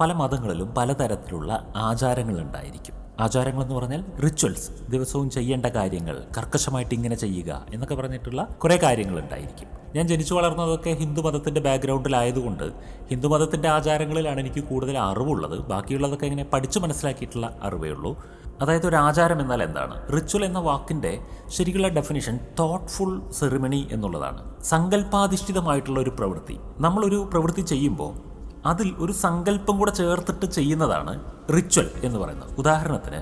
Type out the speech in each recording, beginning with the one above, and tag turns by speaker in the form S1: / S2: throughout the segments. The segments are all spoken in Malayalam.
S1: പല മതങ്ങളിലും പലതരത്തിലുള്ള ആചാരങ്ങൾ ഉണ്ടായിരിക്കും ആചാരങ്ങൾ എന്ന് പറഞ്ഞാൽ റിച്വൽസ് ദിവസവും ചെയ്യേണ്ട കാര്യങ്ങൾ കർക്കശമായിട്ട് ഇങ്ങനെ ചെയ്യുക എന്നൊക്കെ പറഞ്ഞിട്ടുള്ള കുറേ കാര്യങ്ങൾ ഉണ്ടായിരിക്കും ഞാൻ ജനിച്ചു വളർന്നതൊക്കെ ഹിന്ദു മതത്തിന്റെ ബാക്ക്ഗ്രൗണ്ടിലായതുകൊണ്ട് ഹിന്ദു മതത്തിന്റെ ആചാരങ്ങളിലാണ് എനിക്ക് കൂടുതൽ അറിവുള്ളത്. ബാക്കിയുള്ളതൊക്കെ ഇങ്ങനെ പഠിച്ചു മനസ്സിലാക്കിയിട്ടുള്ള അറിവേ ഉള്ളൂ. അതായത് ഒരു ആചാരം എന്നാൽ എന്താണ്? റിച്വൽ എന്ന വാക്കിന്റെ ശരിക്കുള്ള ഡെഫിനിഷൻ തോട്ട്ഫുൾ സെറിമണി എന്നുള്ളതാണ്. സങ്കല്പാധിഷ്ഠിതമായിട്ടുള്ള ഒരു പ്രവൃത്തി. നമ്മളൊരു പ്രവൃത്തി ചെയ്യുമ്പോൾ അതിൽ ഒരു സങ്കല്പം കൂടെ ചേർത്തിട്ട് ചെയ്യുന്നതാണ് റിച്വൽ എന്ന് പറയുന്നത്. ഉദാഹരണത്തിന്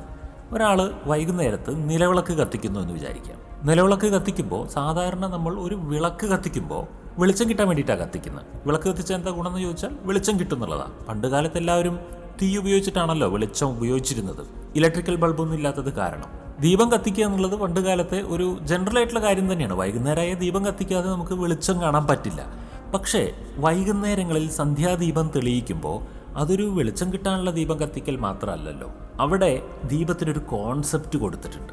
S1: ഒരാൾ വൈകുന്നേരത്ത് നിലവിളക്ക് കത്തിക്കുന്നു എന്ന് വിചാരിക്കാം. നിലവിളക്ക് കത്തിക്കുമ്പോൾ സാധാരണ നമ്മൾ ഒരു വിളക്ക് കത്തിക്കുമ്പോൾ വെളിച്ചം കിട്ടാൻ വേണ്ടിയിട്ടാണ് കത്തിക്കുന്നത്. വിളക്ക് കത്തിച്ച എന്താ ഗുണമെന്ന് ചോദിച്ചാൽ വെളിച്ചം കിട്ടും എന്നുള്ളതാണ് പണ്ട് കാലത്ത് എല്ലാവരും തീ ഉപയോഗിച്ചിട്ടാണല്ലോ വെളിച്ചം ഉപയോഗിച്ചിരുന്നത്. ഇലക്ട്രിക്കൽ ബൾബൊന്നും ഇല്ലാത്തത് കാരണം. ദീപം കത്തിക്കുക എന്നുള്ളത് പണ്ട് കാലത്തെ ഒരു ജനറൽ ആയിട്ടുള്ള കാര്യം തന്നെയാണ്. വൈകുന്നേരമായ ദീപം കത്തിക്കാതെ നമുക്ക് വെളിച്ചം കാണാൻ പറ്റില്ല. പക്ഷേ വൈകുന്നേരങ്ങളിൽ സന്ധ്യാദീപം തെളിയിക്കുമ്പോൾ അതൊരു വെളിച്ചം കിട്ടാനുള്ള ദീപം കത്തിക്കൽ മാത്രമല്ലല്ലോ. അവിടെ ദീപത്തിനൊരു കോൺസെപ്റ്റ് കൊടുത്തിട്ടുണ്ട്.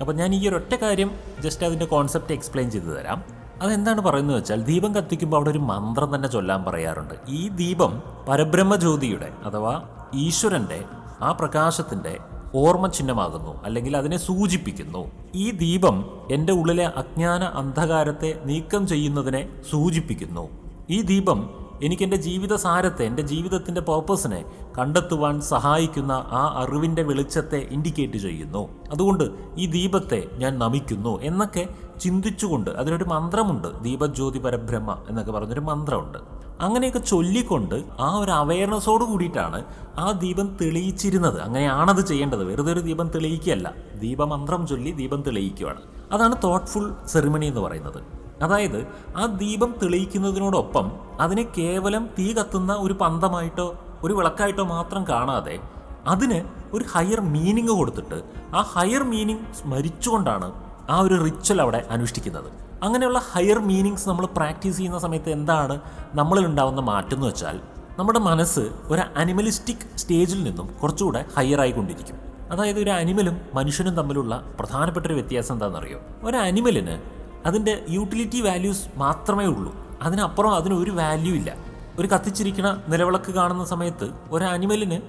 S1: അപ്പോൾ ഞാൻ ഈ ഒരൊറ്റ കാര്യം ജസ്റ്റ് അതിന്റെ കോൺസെപ്റ്റ് എക്സ്പ്ലെയിൻ ചെയ്തു തരാം. അതെന്താണ് പറയുന്നത് വെച്ചാൽ ദീപം കത്തിക്കുമ്പോൾ അവിടെ ഒരു മന്ത്രം തന്നെ ചൊല്ലാൻ പറയാറുണ്ട്. ഈ ദീപം പരബ്രഹ്മജ്യോതിയുടെ അഥവാ ഈശ്വരന്റെ ആ പ്രകാശത്തിന്റെ ഓർമ്മ ചിഹ്നമാകുന്നു അല്ലെങ്കിൽ അതിനെ സൂചിപ്പിക്കുന്നു. ഈ ദീപം എന്റെ ഉള്ളിലെ അജ്ഞാന അന്ധകാരത്തെ നീക്കം ചെയ്യുന്നതിനെ സൂചിപ്പിക്കുന്നു. ഈ ദീപം എനിക്ക് എന്റെ ജീവിത സാരത്തെ എന്റെ ജീവിതത്തിന്റെ പേർപ്പസിനെ കണ്ടെത്തുവാൻ സഹായിക്കുന്ന ആ അറിവിന്റെ വെളിച്ചത്തെ ഇൻഡിക്കേറ്റ് ചെയ്യുന്നു. അതുകൊണ്ട് ഈ ദീപത്തെ ഞാൻ നമിക്കുന്നു എന്നൊക്കെ ചിന്തിച്ചുകൊണ്ട് അതിനൊരു മന്ത്രമുണ്ട്. ദീപജ്യോതി പരബ്രഹ്മ എന്നൊക്കെ പറഞ്ഞൊരു മന്ത്രമുണ്ട്. അങ്ങനെയൊക്കെ ചൊല്ലിക്കൊണ്ട് ആ ഒരു അവയർനെസ്സോട് കൂടിയിട്ടാണ് ആ ദീപം തെളിയിച്ചിരുന്നത്. അങ്ങനെയാണത് ചെയ്യേണ്ടത്. വെറുതെ ഒരു ദീപം തെളിയിക്കുകയല്ല. ദീപമന്ത്രം ചൊല്ലി ദീപം തെളിയിക്കുകയാണ് അതാണ് തോട്ട്ഫുൾ സെറിമണി എന്ന് പറയുന്നത്. അതായത് ആ ദീപം തെളിയിക്കുന്നതിനോടൊപ്പം അതിനെ കേവലം തീ കത്തുന്ന ഒരു പന്തമായിട്ടോ ഒരു വിളക്കായിട്ടോ മാത്രം കാണാതെ അതിന് ഒരു ഹയർ മീനിങ് കൊടുത്തിട്ട് ആ ഹയർ മീനിങ് സ്മരിച്ചുകൊണ്ടാണ് ആ ഒരു റിച്വൽ അവിടെ അനുഷ്ഠിക്കുന്നത്. അങ്ങനെയുള്ള ഹയർ മീനിങ്സ് നമ്മൾ പ്രാക്ടീസ് ചെയ്യുന്ന സമയത്ത് എന്താണ് നമ്മളിൽ ഉണ്ടാവുന്ന മാറ്റം എന്ന് വെച്ചാൽ നമ്മുടെ മനസ്സ് ഒരു അനിമലിസ്റ്റിക് സ്റ്റേജിൽ നിന്നും കുറച്ചുകൂടെ ഹയർ ആയിക്കൊണ്ടിരിക്കും. അതായത് ഒരു അനിമലും മനുഷ്യനും തമ്മിലുള്ള പ്രധാനപ്പെട്ട ഒരു വ്യത്യാസം എന്താണെന്നറിയോ? ഒരു അനിമലിന് അതിന്റെ യൂട്ടിലിറ്റി വാല്യൂസ് മാത്രമേ ഉള്ളൂ. അതിനപ്പുറം അതിന് ഒരു വാല്യൂ ഇല്ല. ഒരു കത്തിച്ചിരിക്കുന്ന നിലവിളക്ക് കാണുന്ന സമയത്ത് ഒരു അനിമലിന്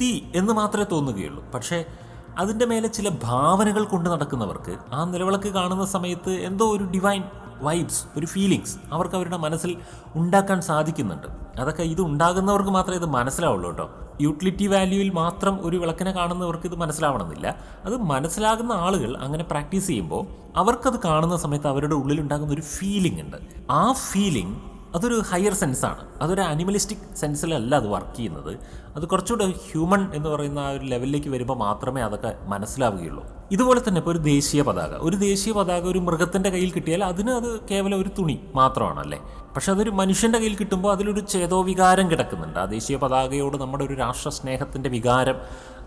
S1: തീ എന്ന് മാത്രമേ തോന്നുകയുള്ളൂ. പക്ഷേ അതിന്റെ മേലെ ചില ഭാവനകൾ കൊണ്ട് നടക്കുന്നവർക്ക് ആ നിലവിളക്ക് കാണുന്ന സമയത്ത് എന്തോ ഒരു ഡിവൈൻ വൈബ്സ് ഒരു ഫീലിങ്സ് അവർക്ക് അവരുടെ മനസ്സിൽ ഉണ്ടാക്കാൻ സാധിക്കുന്നുണ്ട്. അതൊക്കെ ഇത് ഉണ്ടാകുന്നവർക്ക് മാത്രമേ ഇത് മനസ്സിലാവുള്ളൂ കേട്ടോ. യൂട്ടിലിറ്റി വാല്യൂവിൽ മാത്രം ഒരു വിളക്കിനെ കാണുന്നവർക്ക് ഇത് മനസ്സിലാവണമെന്നില്ല. അത് മനസ്സിലാകുന്ന ആളുകൾ അങ്ങനെ പ്രാക്ടീസ് ചെയ്യുമ്പോൾ അവർക്കത് കാണുന്ന സമയത്ത് അവരുടെ ഉള്ളിൽ ഉണ്ടാകുന്ന ഒരു ഫീലിംഗ് ഉണ്ട്. ആ ഫീലിംഗ് അതൊരു ഹയർ സെൻസാണ് അതൊരു അനിമലിസ്റ്റിക് സെൻസിലല്ല അത് വർക്ക് ചെയ്യുന്നത്. അത് കുറച്ചുകൂടെ ഹ്യൂമൺ എന്ന് പറയുന്ന ആ ഒരു ലെവലിലേക്ക് വരുമ്പോൾ മാത്രമേ അതൊക്കെ മനസ്സിലാവുകയുള്ളൂ. ഇതുപോലെ തന്നെ ഇപ്പോൾ ഒരു ദേശീയ പതാക. ഒരു ദേശീയ പതാക ഒരു മൃഗത്തിന്റെ കയ്യിൽ കിട്ടിയാൽ അതിന് അത് കേവലം ഒരു തുണി മാത്രമാണല്ലേ? പക്ഷെ അതൊരു മനുഷ്യന്റെ കയ്യിൽ കിട്ടുമ്പോൾ അതിലൊരു ചേതോ വികാരം കിടക്കുന്നുണ്ട്. ആ ദേശീയ പതാകയോട് നമ്മുടെ ഒരു രാഷ്ട്ര സ്നേഹത്തിന്റെ വികാരം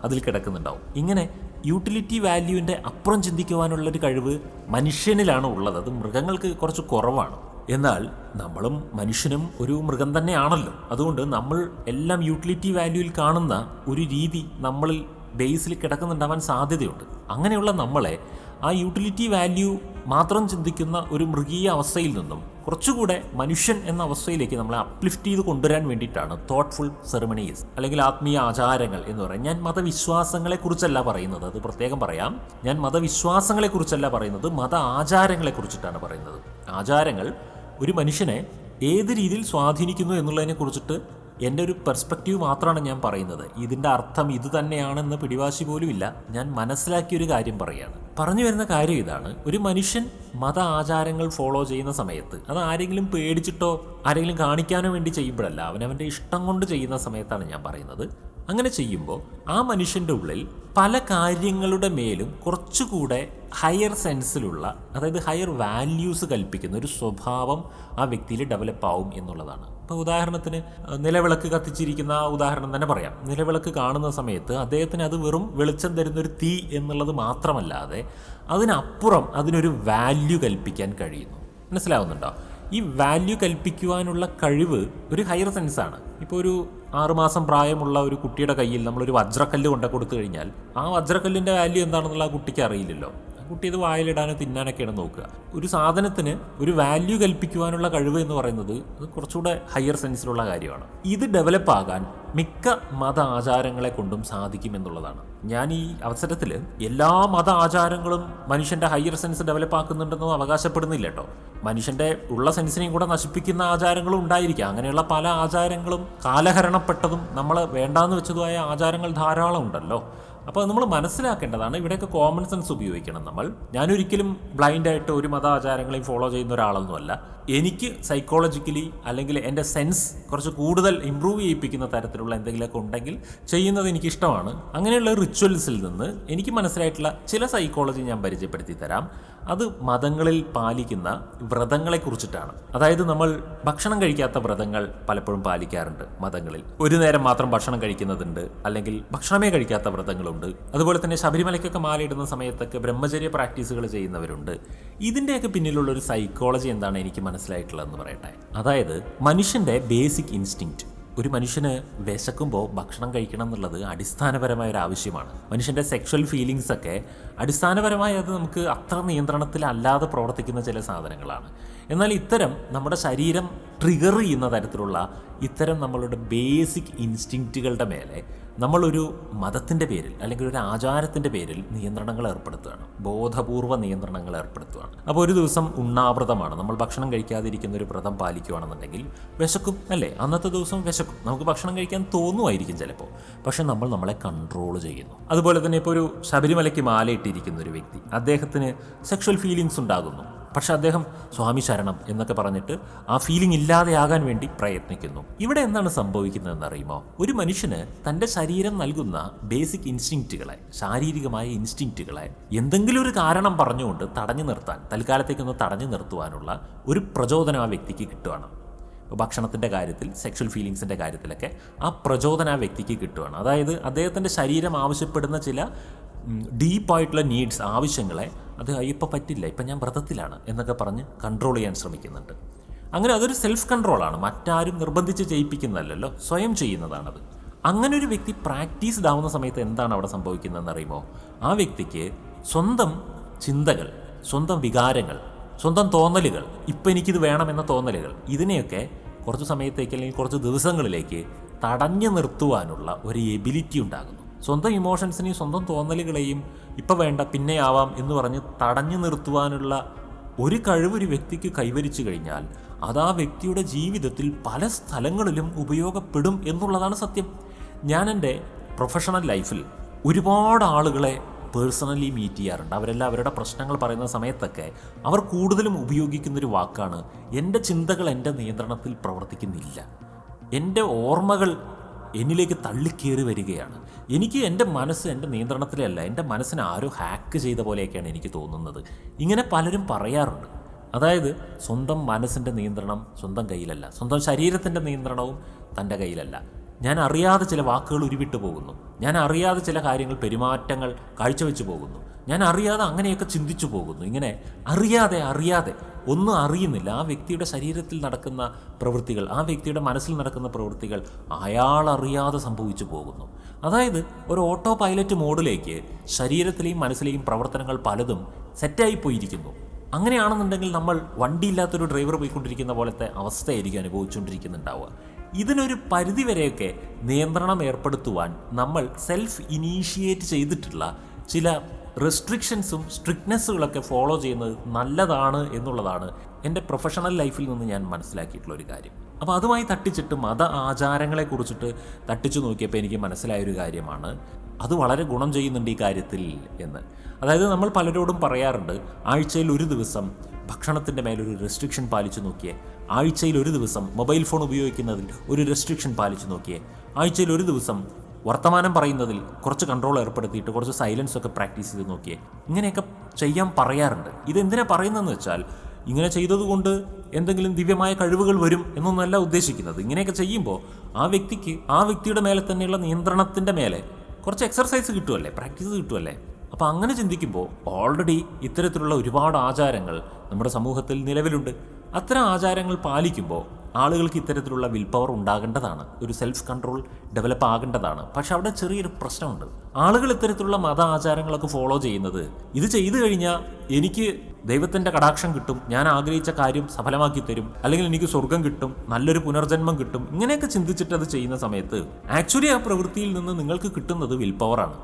S1: അതിൽ കിടക്കുന്നുണ്ടാവും. ഇങ്ങനെ യൂട്ടിലിറ്റി വാല്യൂവിന്റെ അപ്പുറം ചിന്തിക്കുവാനുള്ളൊരു കഴിവ് മനുഷ്യനിലാണ് ഉള്ളത്. അത് മൃഗങ്ങൾക്ക് കുറച്ച് കുറവാണ്. എന്നാൽ നമ്മളും മനുഷ്യനും ഒരു മൃഗം തന്നെയാണല്ലോ. അതുകൊണ്ട് നമ്മൾ എല്ലാം യൂട്ടിലിറ്റി വാല്യൂവിൽ കാണുന്ന ഒരു രീതി നമ്മളിൽ ബേസിൽ കിടക്കുന്നുണ്ടാവാൻ സാധ്യതയുണ്ട്. അങ്ങനെയുള്ള നമ്മളെ ആ യൂട്ടിലിറ്റി വാല്യൂ മാത്രം ചിന്തിക്കുന്ന ഒരു മൃഗീയ അവസ്ഥയിൽ നിന്നും കുറച്ചുകൂടെ മനുഷ്യൻ എന്ന അവസ്ഥയിലേക്ക് നമ്മളെ അപ്ലിഫ്റ്റ് ചെയ്ത് കൊണ്ടുവരാൻ വേണ്ടിയിട്ടാണ് തോട്ട്ഫുൾ സെറമണീസ് അല്ലെങ്കിൽ ആത്മീയ ആചാരങ്ങൾ എന്ന് പറയാം ഞാൻ മതവിശ്വാസങ്ങളെക്കുറിച്ചല്ല പറയുന്നത്. അത് പ്രത്യേകം പറയാം. ഞാൻ മതവിശ്വാസങ്ങളെക്കുറിച്ചല്ല പറയുന്നത്. മത ആചാരങ്ങളെ കുറിച്ചിട്ടാണ് പറയുന്നത്. ആചാരങ്ങൾ ഒരു മനുഷ്യനെ ഏത് രീതിയിൽ സ്വാധീനിക്കുന്നു എന്നുള്ളതിനെ കുറിച്ചിട്ട് എന്റെ ഒരു പെർസ്പെക്റ്റീവ് മാത്രമാണ് ഞാൻ പറയുന്നത്. ഇതിന്റെ അർത്ഥം ഇത് തന്നെയാണെന്ന് പിടിവാശി പോലുമില്ല. ഞാൻ മനസ്സിലാക്കിയൊരു കാര്യം പറയുകയാണ്. പറഞ്ഞു വരുന്ന കാര്യം ഇതാണ്. ഒരു മനുഷ്യൻ മത ആചാരങ്ങൾ ഫോളോ ചെയ്യുന്ന സമയത്ത് അത് ആരെങ്കിലും പേടിച്ചിട്ടോ ആരെങ്കിലും കാണിക്കാനോ വേണ്ടി ചെയ്യുമ്പോഴല്ല അവനവന്റെ ഇഷ്ടം കൊണ്ട് ചെയ്യുന്ന സമയത്താണ് ഞാൻ പറയുന്നത്. അങ്ങനെ ചെയ്യുമ്പോൾ ആ മനുഷ്യന്റെ ഉള്ളിൽ പല കാര്യങ്ങളുടെ മേലും കുറച്ചുകൂടെ ഹയർ സെൻസിലുള്ള അതായത് ഹയർ വാല്യൂസ് കൽപ്പിക്കുന്ന ഒരു സ്വഭാവം ആ വ്യക്തിയിൽ ഡെവലപ്പ് ആവും എന്നുള്ളതാണ്. ഇപ്പോൾ ഉദാഹരണത്തിന് നിലവിളക്ക് കത്തിച്ചിരിക്കുന്ന ആ ഉദാഹരണം തന്നെ പറയാം. നിലവിളക്ക് കാണുന്ന സമയത്ത് അദ്ദേഹത്തിന് അത് വെറും വെളിച്ചം തരുന്നൊരു തീ എന്നുള്ളത് മാത്രമല്ലാതെ അതിനപ്പുറം അതിനൊരു വാല്യൂ കൽപ്പിക്കാൻ കഴിയുന്നു. മനസ്സിലാവുന്നുണ്ടോ? ഈ വാല്യൂ കൽപ്പിക്കുവാനുള്ള കഴിവ് ഒരു ഹയർ സെൻസാണ് ഇപ്പോൾ ഒരു ആറുമാസം പ്രായമുള്ള ഒരു കുട്ടിയുടെ കയ്യിൽ നമ്മളൊരു വജ്രക്കല്ല് കൊണ്ട കൊടുത്തു കഴിഞ്ഞാൽ ആ വജ്രക്കല്ലിന്റെ വാല്യൂ എന്താണെന്നുള്ള ആ കുട്ടിക്ക് അറിയില്ലല്ലോ. കുട്ടി ഇത് വായിലിടാനോ തിന്നാനൊക്കെയാണ് നോക്കുക. ഒരു സാധനത്തിന് ഒരു വാല്യൂ കൽപ്പിക്കുവാനുള്ള കഴിവ് എന്ന് പറയുന്നത് അത് കുറച്ചുകൂടെ ഹയർ സെൻസിലുള്ള കാര്യമാണ്. ഇത് ഡെവലപ്പ് ആകാൻ മിക്ക മത ആചാരങ്ങളെ കൊണ്ടും സാധിക്കുമെന്നുള്ളതാണ് ഞാൻ ഈ അവസരത്തിൽ എല്ലാ മത ആചാരങ്ങളും മനുഷ്യന്റെ ഹയർ സെൻസ് ഡെവലപ്പ് ആക്കുന്നുണ്ടെന്നും അവകാശപ്പെടുന്നില്ല കേട്ടോ. മനുഷ്യന്റെ ഉള്ള സെൻസിനെയും കൂടെ നശിപ്പിക്കുന്ന ആചാരങ്ങളും ഉണ്ടായിരിക്കാം. അങ്ങനെയുള്ള പല ആചാരങ്ങളും കാലഹരണപ്പെട്ടതും നമ്മൾ വേണ്ടാന്ന് വെച്ചതുമായ ആചാരങ്ങൾ ധാരാളം ഉണ്ടല്ലോ. അപ്പോൾ നമ്മൾ മനസ്സിലാക്കേണ്ടതാണ് ഇവിടെയൊക്കെ കോമൺ സെൻസ് ഉപയോഗിക്കണം നമ്മൾ. ഞാനൊരിക്കലും ബ്ലൈൻഡായിട്ട് ഒരു മതാചാരങ്ങളെയും ഫോളോ ചെയ്യുന്ന ഒരാളൊന്നുമല്ല. എനിക്ക് സൈക്കോളജിക്കലി അല്ലെങ്കിൽ എന്റെ സെൻസ് കുറച്ച് കൂടുതൽ ഇമ്പ്രൂവ് ചെയ്യിപ്പിക്കുന്ന തരത്തിലുള്ള എന്തെങ്കിലുമൊക്കെ ഉണ്ടെങ്കിൽ ചെയ്യുന്നത് എനിക്കിഷ്ടമാണ്. അങ്ങനെയുള്ള റിച്വൽസിൽ നിന്ന് എനിക്ക് മനസ്സിലായിട്ടുള്ള ചില സൈക്കോളജി ഞാൻ പരിചയപ്പെടുത്തി തരാം. അത് മതങ്ങളിൽ പാലിക്കുന്ന വ്രതങ്ങളെ കുറിച്ചിട്ടാണ് അതായത് നമ്മൾ ഭക്ഷണം കഴിക്കാത്ത വ്രതങ്ങൾ പലപ്പോഴും പാലിക്കാറുണ്ട് മതങ്ങളിൽ. ഒരു നേരം മാത്രം ഭക്ഷണം കഴിക്കുന്നതുണ്ട് അല്ലെങ്കിൽ ഭക്ഷണമേ കഴിക്കാത്ത വ്രതങ്ങളുണ്ട് അതുപോലെ തന്നെ ശബരിമലയ്ക്കൊക്കെ മാലയിടുന്ന സമയത്തൊക്കെ ബ്രഹ്മചര്യ പ്രാക്ടീസുകൾ ചെയ്യുന്നവരുണ്ട്. ഇതിന്റെയൊക്കെ പിന്നിലുള്ള ഒരു സൈക്കോളജി എന്താണ് എനിക്ക് മനസ്സിലായിട്ടുള്ളതെന്ന് പറയട്ടെ? അതായത് മനുഷ്യന്റെ ബേസിക് ഇൻസ്റ്റിങ്ക്റ്റ് ഒരു മനുഷ്യന് വിശക്കുമ്പോൾ ഭക്ഷണം കഴിക്കണം എന്നുള്ളത് അടിസ്ഥാനപരമായ ഒരു ആവശ്യമാണ്. മനുഷ്യന്റെ സെക്ഷൽ ഫീലിങ്സ് ഒക്കെ അടിസ്ഥാനപരമായി അത് നമുക്ക് അത്ര നിയന്ത്രണത്തിലല്ലാതെ പ്രവർത്തിക്കുന്ന ചില സാധനങ്ങളാണ്. എന്നാൽ ഇത്തരം നമ്മുടെ ശരീരം ട്രിഗർ ചെയ്യുന്ന തരത്തിലുള്ള ഇത്തരം നമ്മളുടെ ബേസിക് ഇൻസ്റ്റിങ്ക്റ്റുകളുടെ മേലെ നമ്മളൊരു മതത്തിന്റെ പേരിൽ അല്ലെങ്കിൽ ഒരു ആചാരത്തിന്റെ പേരിൽ നിയന്ത്രണങ്ങൾ ഏർപ്പെടുത്തുകയാണ്. ബോധപൂർവ നിയന്ത്രണങ്ങൾ ഏർപ്പെടുത്തുകയാണ്. അപ്പോൾ ഒരു ദിവസം ഉണ്ണാവ്രതമാണ് നമ്മൾ ഭക്ഷണം കഴിക്കാതിരിക്കുന്ന ഒരു വ്രതം പാലിക്കുകയാണെന്നുണ്ടെങ്കിൽ വിശക്കും അല്ലേ? അന്നത്തെ ദിവസം വിശക്കും. നമുക്ക് ഭക്ഷണം കഴിക്കാൻ തോന്നുമായിരിക്കും ചിലപ്പോൾ. പക്ഷെ നമ്മൾ നമ്മളെ കൺട്രോൾ ചെയ്യുന്നു. അതുപോലെ തന്നെ ഇപ്പോൾ ഒരു ശബരിമലയ്ക്ക് മാലയിട്ടിരിക്കുന്ന ഒരു വ്യക്തി അദ്ദേഹത്തിന് സെക്ഷൽ ഫീലിങ്സ് ഉണ്ടാകുന്നു. പക്ഷെ അദ്ദേഹം സ്വാമി ശരണം എന്നൊക്കെ പറഞ്ഞിട്ട് ആ ഫീലിംഗ് ഇല്ലാതെയാകാൻ വേണ്ടി പ്രയത്നിക്കുന്നു. ഇവിടെ എന്താണ് സംഭവിക്കുന്നതെന്ന് അറിയുമോ ഒരു മനുഷ്യന് തന്റെ ശരീരം നൽകുന്ന ബേസിക് ഇൻസ്റ്റിങ്ക്റ്റുകളെ ശാരീരികമായ ഇൻസ്റ്റിങ്ക്റ്റുകളെ എന്തെങ്കിലും ഒരു കാരണം പറഞ്ഞുകൊണ്ട് തടഞ്ഞു നിർത്താൻ തൽക്കാലത്തേക്കൊന്ന് തടഞ്ഞു നിർത്തുവാനുള്ള ഒരു പ്രചോദനം ആ വ്യക്തിക്ക് കിട്ടുകയാണ് ഭക്ഷണത്തിന്റെ കാര്യത്തിൽ സെക്ഷൽ ഫീലിങ്സിന്റെ കാര്യത്തിലൊക്കെ ആ പ്രചോദനം ആ വ്യക്തിക്ക് കിട്ടുകയാണ് അതായത് അദ്ദേഹത്തിന്റെ ശരീരം ആവശ്യപ്പെടുന്ന ചില ഡീപ്പായിട്ടുള്ള നീഡ്സ് ആവശ്യങ്ങളെ അത് ഇപ്പം പറ്റില്ല ഇപ്പം ഞാൻ വ്രതത്തിലാണ് എന്നൊക്കെ പറഞ്ഞ് കൺട്രോൾ ചെയ്യാൻ ശ്രമിക്കുന്നുണ്ട്. അങ്ങനെ അതൊരു സെൽഫ് കൺട്രോളാണ് മറ്റാരും നിർബന്ധിച്ച് ചെയ്യിപ്പിക്കുന്നതല്ലല്ലോ സ്വയം ചെയ്യുന്നതാണത്. അങ്ങനെ ഒരു വ്യക്തി പ്രാക്ടീസ്ഡ് ആവുന്ന സമയത്ത് എന്താണ് അവിടെ സംഭവിക്കുന്നതെന്ന് അറിയുമോ? ആ വ്യക്തിക്ക് സ്വന്തം ചിന്തകൾ സ്വന്തം വികാരങ്ങൾ സ്വന്തം തോന്നലുകൾ ഇപ്പം എനിക്കിത് വേണമെന്ന തോന്നലുകൾ ഇതിനെയൊക്കെ കുറച്ച് സമയത്തേക്ക് അല്ലെങ്കിൽ കുറച്ച് ദിവസങ്ങളിലേക്ക് തടഞ്ഞു നിർത്തുവാനുള്ള ഒരു എബിലിറ്റി ഉണ്ടാകുന്നു. സ്വന്തം ഇമോഷൻസിനെയും സ്വന്തം തോന്നലുകളെയും ഇപ്പം വേണ്ട പിന്നെ ആവാം എന്ന് പറഞ്ഞ് തടഞ്ഞു നിർത്തുവാനുള്ള ഒരു കഴിവ് ഒരു വ്യക്തിക്ക് കൈവരിച്ചു കഴിഞ്ഞാൽ അത് ആ വ്യക്തിയുടെ ജീവിതത്തിൽ പല സ്ഥലങ്ങളിലും ഉപയോഗപ്പെടും എന്നുള്ളതാണ് സത്യം. ഞാൻ എന്റെ പ്രൊഫഷണൽ ലൈഫിൽ ഒരുപാട് ആളുകളെ പേഴ്സണലി മീറ്റ് ചെയ്യാറുണ്ട്. അവരെല്ലാം അവരുടെ പ്രശ്നങ്ങൾ പറയുന്ന സമയത്തൊക്കെ അവർ കൂടുതലും ഉപയോഗിക്കുന്നൊരു വാക്കാണ് എന്റെ ചിന്തകൾ എന്റെ നിയന്ത്രണത്തിൽ പ്രവർത്തിക്കുന്നില്ല. എന്റെ ഓർമ്മകൾ എന്നിലേക്ക് തള്ളിക്കേറി വരികയാണ്. എനിക്ക് എന്റെ മനസ്സ് എന്റെ നിയന്ത്രണത്തിലല്ല എന്റെ മനസ്സിനെ ആരോ ഹാക്ക് ചെയ്ത പോലെയൊക്കെയാണ് എനിക്ക് തോന്നുന്നത്. ഇങ്ങനെ പലരും പറയാറുണ്ട്. അതായത് സ്വന്തം മനസ്സിന്റെ നിയന്ത്രണം സ്വന്തം കയ്യിലല്ല സ്വന്തം ശരീരത്തിന്റെ നിയന്ത്രണവും തന്റെ കയ്യിലല്ല. ഞാൻ അറിയാതെ ചില വാക്കുകൾ ഉരുവിട്ട് പോകുന്നു. ഞാൻ അറിയാതെ ചില കാര്യങ്ങൾ പെരുമാറ്റങ്ങൾ കാഴ്ചവെച്ച് പോകുന്നു. ഞാൻ അറിയാതെ അങ്ങനെയൊക്കെ ചിന്തിച്ചു പോകുന്നു. ഇങ്ങനെ അറിയാതെ അറിയാതെ ഒന്നും അറിയുന്നില്ല. ആ വ്യക്തിയുടെ ശരീരത്തിൽ നടക്കുന്ന പ്രവൃത്തികൾ ആ വ്യക്തിയുടെ മനസ്സിൽ നടക്കുന്ന പ്രവൃത്തികൾ അയാൾ അറിയാതെ സംഭവിച്ചു പോകുന്നു. അതായത് ഒരു ഓട്ടോ പൈലറ്റ് മോഡിലേക്ക് ശരീരത്തിലെയും മനസ്സിലെയും പ്രവർത്തനങ്ങൾ പലതും സെറ്റായി പോയിരിക്കുന്നു. അങ്ങനെയാണെന്നുണ്ടെങ്കിൽ നമ്മൾ വണ്ടിയില്ലാത്തൊരു ഡ്രൈവർ പോയിക്കൊണ്ടിരിക്കുന്ന പോലത്തെ അവസ്ഥയായിരിക്കും അനുഭവിച്ചുകൊണ്ടിരിക്കുന്നുണ്ടാവുക. ഇതിനൊരു പരിധിവരെയൊക്കെ നിയന്ത്രണം ഏർപ്പെടുത്തുവാൻ നമ്മൾ സെൽഫ് ഇനീഷ്യേറ്റ് ചെയ്തിട്ടുള്ള ചില റെസ്ട്രിക്ഷൻസും സ്ട്രിക്ട്നെസ്സുകളൊക്കെ ഫോളോ ചെയ്യുന്നത് നല്ലതാണ് എന്നുള്ളതാണ് എന്റെ പ്രൊഫഷണൽ ലൈഫിൽ നിന്ന് ഞാൻ മനസ്സിലാക്കിയിട്ടുള്ള ഒരു കാര്യം. അപ്പോൾ അതുമായി തട്ടിച്ചിട്ട് മത ആചാരങ്ങളെ കുറിച്ചിട്ട് തട്ടിച്ചു നോക്കിയപ്പോൾ എനിക്ക് മനസ്സിലായൊരു കാര്യമാണ്. അത് വളരെ ഗുണം ചെയ്യുന്നുണ്ട് ഈ കാര്യത്തിൽ എന്ന്. അതായത് നമ്മൾ പലരോടും പറയാറുണ്ട് ആഴ്ചയിൽ ഒരു ദിവസം ഭക്ഷണത്തിന്റെ മേലൊരു റെസ്ട്രിക്ഷൻ പാലിച്ചു നോക്കിയേ. ആഴ്ചയിൽ ഒരു ദിവസം മൊബൈൽ ഫോൺ ഉപയോഗിക്കുന്നതിൽ ഒരു റെസ്ട്രിക്ഷൻ പാലിച്ചു നോക്കിയേ. ആഴ്ചയിൽ ഒരു ദിവസം വർത്തമാനം പറയുന്നതിൽ കുറച്ച് കൺട്രോൾ ഏർപ്പെടുത്തിയിട്ട് കുറച്ച് സൈലൻസ് ഒക്കെ പ്രാക്ടീസ് ചെയ്ത് നോക്കിയേ. ഇങ്ങനെയൊക്കെ ചെയ്യാൻ പറയാറുണ്ട്. ഇതെന്തിനാ പറയുന്നതെന്ന് വെച്ചാൽ ഇങ്ങനെ ചെയ്തതുകൊണ്ട് എന്തെങ്കിലും ദിവ്യമായ കഴിവുകൾ വരും എന്നൊന്നല്ല ഉദ്ദേശിക്കുന്നത്. ഇങ്ങനെയൊക്കെ ചെയ്യുമ്പോൾ ആ വ്യക്തിക്ക് ആ വ്യക്തിയുടെ മേലെ തന്നെയുള്ള നിയന്ത്രണത്തിന്റെ മേലെ കുറച്ച് എക്സർസൈസ് കിട്ടുമല്ലേ പ്രാക്ടീസ് കിട്ടുമല്ലേ അപ്പോൾ അങ്ങനെ ചിന്തിക്കുമ്പോൾ ഓൾറെഡി ഇത്തരത്തിലുള്ള ഒരുപാട് ആചാരങ്ങൾ നമ്മുടെ സമൂഹത്തിൽ നിലവിലുണ്ട്. അത്തരം ആചാരങ്ങൾ പാലിക്കുമ്പോൾ ആളുകൾക്ക് ഇത്തരത്തിലുള്ള വിൽ പവർ ഉണ്ടാകേണ്ടതാണ്. ഒരു സെൽഫ് കൺട്രോൾ ഡെവലപ്പ് ആകേണ്ടതാണ്. പക്ഷെ അവിടെ ചെറിയൊരു പ്രശ്നമുണ്ട്. ആളുകൾ ഇത്തരത്തിലുള്ള മത ആചാരങ്ങളൊക്കെ ഫോളോ ചെയ്യുന്നത് ഇത് ചെയ്തു കഴിഞ്ഞാൽ എനിക്ക് ദൈവത്തിന്റെ കടാക്ഷം കിട്ടും ഞാൻ ആഗ്രഹിച്ച കാര്യം സഫലമാക്കി തരും അല്ലെങ്കിൽ എനിക്ക് സ്വർഗം കിട്ടും നല്ലൊരു പുനർജന്മം കിട്ടും ഇങ്ങനെയൊക്കെ ചിന്തിച്ചിട്ട് അത് ചെയ്യുന്ന സമയത്ത് ആക്ച്വലി ആ പ്രവൃത്തിയിൽ നിന്ന് നിങ്ങൾക്ക് കിട്ടുന്നത് വിൽ പവറാണ്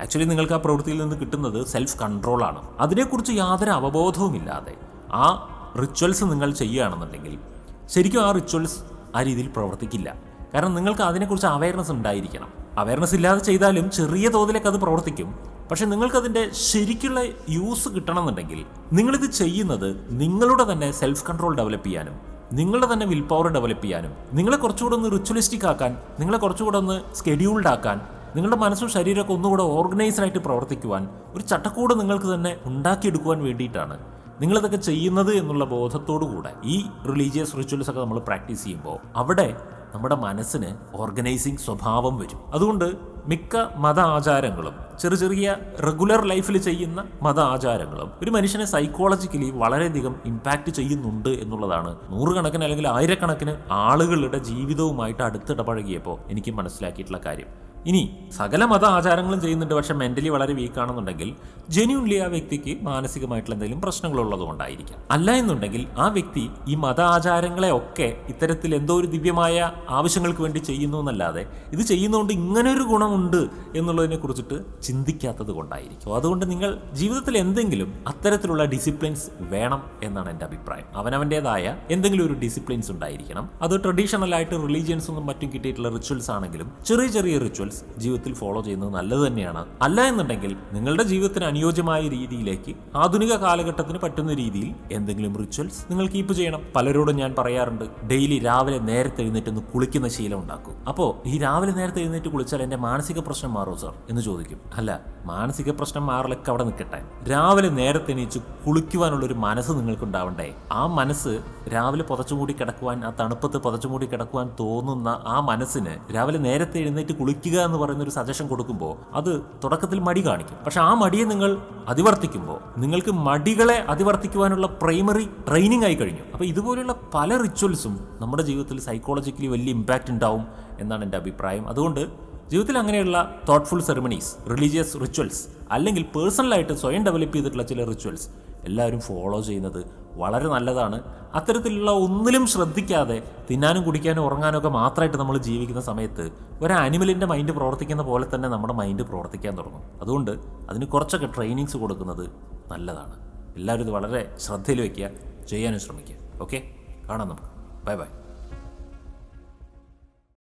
S1: ആക്ച്വലി നിങ്ങൾക്ക് ആ പ്രവൃത്തിയിൽ നിന്ന് കിട്ടുന്നത് സെൽഫ് കൺട്രോളാണ് അതിനെക്കുറിച്ച് യാതൊരു അവബോധവുമില്ലാതെ ആ റിച്വൽസ് നിങ്ങൾ ചെയ്യുകയാണെന്നുണ്ടെങ്കിൽ ശരിക്കും ആ റിച്വൽസ് ആ രീതിയിൽ പ്രവർത്തിക്കില്ല. കാരണം നിങ്ങൾക്ക് അതിനെക്കുറിച്ച് അവയർനെസ് ഉണ്ടായിരിക്കണം. അവയർനെസ് ഇല്ലാതെ ചെയ്താലും ചെറിയ തോതിലേക്ക് അത് പ്രവർത്തിക്കും. പക്ഷെ നിങ്ങൾക്കതിന്റെ ശരിക്കുള്ള യൂസ് കിട്ടണമെന്നുണ്ടെങ്കിൽ നിങ്ങളിത് ചെയ്യുന്നത് നിങ്ങളുടെ തന്നെ സെൽഫ് കൺട്രോൾ ഡെവലപ്പ് ചെയ്യാനും നിങ്ങളുടെ തന്നെ വിൽ പവർ ഡെവലപ്പ് ചെയ്യാനും നിങ്ങളെ കുറച്ചുകൂടെ ഒന്ന് റിച്വലിസ്റ്റിക് ആക്കാൻ നിങ്ങളെ കുറച്ചുകൂടെ ഒന്ന് സ്കെഡ്യൂൾഡ് ആക്കാൻ നിങ്ങളുടെ മനസ്സും ശരീരമൊക്കെ ഒന്നുകൂടെ ഓർഗനൈസ്ഡ് ആയിട്ട് പ്രവർത്തിക്കുവാൻ ഒരു ചട്ടക്കൂട് നിങ്ങൾക്ക് തന്നെ ഉണ്ടാക്കിയെടുക്കുവാൻ വേണ്ടിയിട്ടാണ്. നിങ്ങളിതൊക്കെ ചെയ്യുന്നത് എന്നുള്ള ബോധത്തോടു കൂടെ ഈ റിലീജിയസ് റിച്വൽസ് ഒക്കെ നമ്മൾ പ്രാക്ടീസ് ചെയ്യുമ്പോൾ അവിടെ നമ്മുടെ മനസ്സിന് ഓർഗനൈസിങ് സ്വഭാവം വരും. അതുകൊണ്ട് മിക്ക മത ആചാരങ്ങളും ചെറിയ ചെറിയ റെഗുലർ ലൈഫിൽ ചെയ്യുന്ന മത ആചാരങ്ങളും ഒരു മനുഷ്യനെ സൈക്കോളജിക്കലി വളരെയധികം ഇമ്പാക്റ്റ് ചെയ്യുന്നുണ്ട് എന്നുള്ളതാണ്. നൂറുകണക്കിന് അല്ലെങ്കിൽ ആയിരക്കണക്കിന് ആളുകളുടെ ജീവിതവുമായിട്ട് അടുത്തിടപഴകിയപ്പോൾ എനിക്ക് മനസ്സിലാക്കിയിട്ടുള്ള കാര്യം. ഇനി സകല മത ആചാരങ്ങളും ചെയ്യുന്നുണ്ട് പക്ഷെ മെന്റലി വളരെ വീക്ക് ആണെന്നുണ്ടെങ്കിൽ ജെന്യൂൻലി ആ വ്യക്തിക്ക് മാനസികമായിട്ടുള്ള എന്തെങ്കിലും പ്രശ്നങ്ങളുള്ളത് കൊണ്ടായിരിക്കാം. അല്ല എന്നുണ്ടെങ്കിൽ ആ വ്യക്തി ഈ മത ആചാരങ്ങളെ ഒക്കെ ഇത്തരത്തിൽ എന്തോ ഒരു ദിവ്യമായ ആവശ്യങ്ങൾക്ക് വേണ്ടി ചെയ്യുന്നു എന്നല്ലാതെ ഇത് ചെയ്യുന്നതുകൊണ്ട് ഇങ്ങനൊരു ഗുണമുണ്ട് എന്നുള്ളതിനെ കുറിച്ചിട്ട് ചിന്തിക്കാത്തത് കൊണ്ടായിരിക്കും. അതുകൊണ്ട് നിങ്ങൾ ജീവിതത്തിൽ എന്തെങ്കിലും അത്തരത്തിലുള്ള ഡിസിപ്ലിൻസ് വേണം എന്നാണ് എന്റെ അഭിപ്രായം. അവനവന്റെതായ എന്തെങ്കിലും ഒരു ഡിസിപ്ലിൻസ് ഉണ്ടായിരിക്കണം. അത് ട്രഡീഷണൽ ആയിട്ട് റിലീജിയൻസ് ഒന്നും മറ്റും കിട്ടിയിട്ടുള്ള റിച്വൽസ് ആണെങ്കിലും ചെറിയ ചെറിയ റിച്വൽസ് ജീവിതത്തിൽ ഫോളോ ചെയ്യുന്നത് നല്ലത് തന്നെയാണ്. അല്ല എന്നുണ്ടെങ്കിൽ നിങ്ങളുടെ ജീവിതത്തിന് അനുയോജ്യമായ രീതിയിലേക്ക് ആധുനിക കാലഘട്ടത്തിന് പറ്റുന്ന രീതിയിൽ എന്തെങ്കിലും റിച്വൽസ് നിങ്ങൾ കീപ്പ് ചെയ്യണം. പലരോടും ഞാൻ പറയാറുണ്ട് ഡെയിലി രാവിലെ നേരത്തെ എഴുന്നേറ്റ് ഒന്ന് കുളിക്കുന്ന ശീലം ഉണ്ടാക്കും. അപ്പോൾ ഈ രാവിലെ നേരത്തെ എഴുന്നേറ്റ് കുളിച്ചാൽ എന്റെ മാനസിക പ്രശ്നം മാറുമോ സാർ എന്ന് ചോദിക്കും. അല്ല മാനസിക പ്രശ്നം മാറലൊക്കെ അവിടെ നിൽക്കട്ടെ. രാവിലെ നേരത്തെ എണീച്ച് കുളിക്കുവാനുള്ള ഒരു മനസ്സ് നിങ്ങൾക്ക് ഉണ്ടാവണ്ടേ ആ മനസ്സ് രാവിലെ പുതച്ചുമൂടി കിടക്കുവാൻ ആ തണുപ്പത്ത് പുതച്ചുമൂടി കിടക്കുവാൻ തോന്നുന്ന ആ മനസ്സിന് രാവിലെ നേരത്തെ എഴുന്നേറ്റ് കുളിക്കുക എന്ന് പറയുന്ന ഒരു സജഷൻ കൊടുക്കുമ്പോൾ അത് തുടക്കത്തിൽ മടി കാണിക്കും. പക്ഷെ ആ മടിയെ നിങ്ങൾ അതിവർത്തിക്കുമ്പോൾ നിങ്ങൾക്ക് മടികളെ അതിവർത്തിക്കുവാനുള്ള പ്രൈമറി ട്രെയിനിങ് ആയി കഴിഞ്ഞു. അപ്പോൾ ഇതുപോലെയുള്ള പല റിച്വൽസും നമ്മുടെ ജീവിതത്തിൽ സൈക്കോളജിക്കലി വലിയ ഇമ്പാക്റ്റ് ഉണ്ടാവും എന്നാണ് എന്റെ അഭിപ്രായം. അതുകൊണ്ട് ജീവിതത്തിൽ അങ്ങനെയുള്ള തോട്ട്ഫുൾ സെറമണീസ് റിലീജിയസ് റിച്വൽസ് അല്ലെങ്കിൽ പേഴ്സണലായിട്ട് സ്വയം ഡെവലപ്പ് ചെയ്തിട്ടുള്ള ചില റിച്വൽസ് എല്ലാവരും ഫോളോ ചെയ്യുന്നത് വളരെ നല്ലതാണ്. അത്തരത്തിലുള്ള ഒന്നിലും ശ്രദ്ധിക്കാതെ തിന്നാനും കുടിക്കാനും ഉറങ്ങാനും ഒക്കെ മാത്രമായിട്ട് നമ്മൾ ജീവിക്കുന്ന സമയത്ത് ഒരു ആനിമലിന്റെ മൈൻഡ് പ്രവർത്തിക്കുന്ന പോലെ തന്നെ നമ്മുടെ മൈൻഡ് പ്രവർത്തിക്കാൻ തുടങ്ങും. അതുകൊണ്ട് അതിന് കുറച്ചൊക്കെ ട്രെയിനിങ്സ് കൊടുക്കുന്നത് നല്ലതാണ്. എല്ലാവരും ഇത് വളരെ ശ്രദ്ധയിൽ വയ്ക്കുക ചെയ്യാനും ശ്രമിക്കുക. ഓക്കെ കാണാം നമുക്ക്. Bye bye